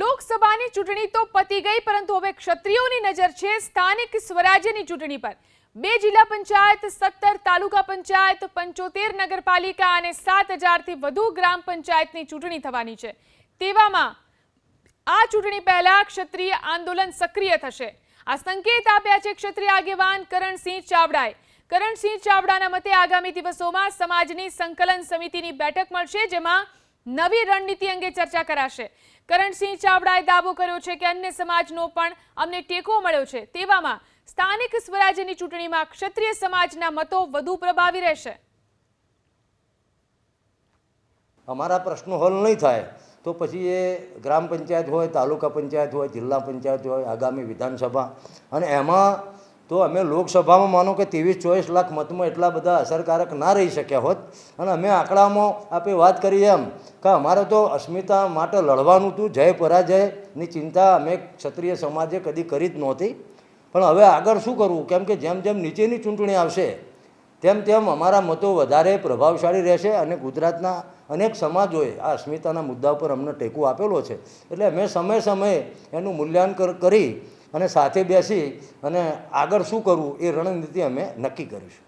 લોકસભાની ચૂંટણી તો પતી ગઈ, પરંતુ હવે ક્ષત્રિયોની નજર છે સ્થાનિક સ્વરાજ્યની ચૂંટણી પર. બે જિલ્લા પંચાયત, સત્તર તાલુકા પંચાયત, પંચોતેર નગરપાલિકા અને સાત હજારથી વધુ ગ્રામ પંચાયતની ચૂંટણી થવાની છે. તેવામાં આ ચૂંટણી પહેલા ક્ષત્રિય આંદોલન સક્રિય થશે. આ સંકેત આપ્યા છે ક્ષત્રિય આગેવાન કરણસિંહ ચાવડાએ. કરણસિંહ ચાવડાના મતે આગામી દિવસોમાં સમાજની સંકલન સમિતિની બેઠક મળશે, જેમાં નવી રણનીતિ અંગે ચર્ચા કરાશે. કરણસિંહ ચાવડાએ દાવો કર્યો છે કે અન્ય સમાજનો પણ અમને ટેકો મળ્યો છે. તેવામાં સ્થાનિક સ્વરાજ્યની ચૂંટણીમાં ક્ષત્રિય સમાજના મતો વધુ પ્રભાવી રહેશે. અમારા પ્રશ્નો હલ નહીં થાય તો પછી એ ગ્રામ પંચાયત હોય, તાલુકા પંચાયત હોય, જિલ્લા પંચાયત હોય, આગામી વિધાનસભા. અને એમાં તો અમે લોકસભામાં માનો કે ત્રેવીસ ચોવીસ લાખ મતમાં એટલા બધા અસરકારક ના રહી શક્યા હોત. અને અમે આંકડામાં આપણે વાત કરીએ એમ. કે, અમારે તો અસ્મિતા માટે લડવાનું હતું જય પરાજયની ચિંતા અમે ક્ષત્રિય સમાજે કદી કરી જ નહોતી. પણ હવે આગળ શું કરવું? કેમ કે જેમ જેમ નીચેની ચૂંટણી આવશે, તેમ તેમ અમારા મતો વધારે પ્રભાવશાળી રહેશે અને ગુજરાતના અનેક સમાજોએ આ અસ્મિતાના મુદ્દા પર અમને ટેકો આપેલો છે. એટલે અમે સમય સમયે એનું મૂલ્યાંકન કરી અને સાથે બેસી અને આગળ શું કરવું એ રણનીતિ અમે નક્કી કરીશું.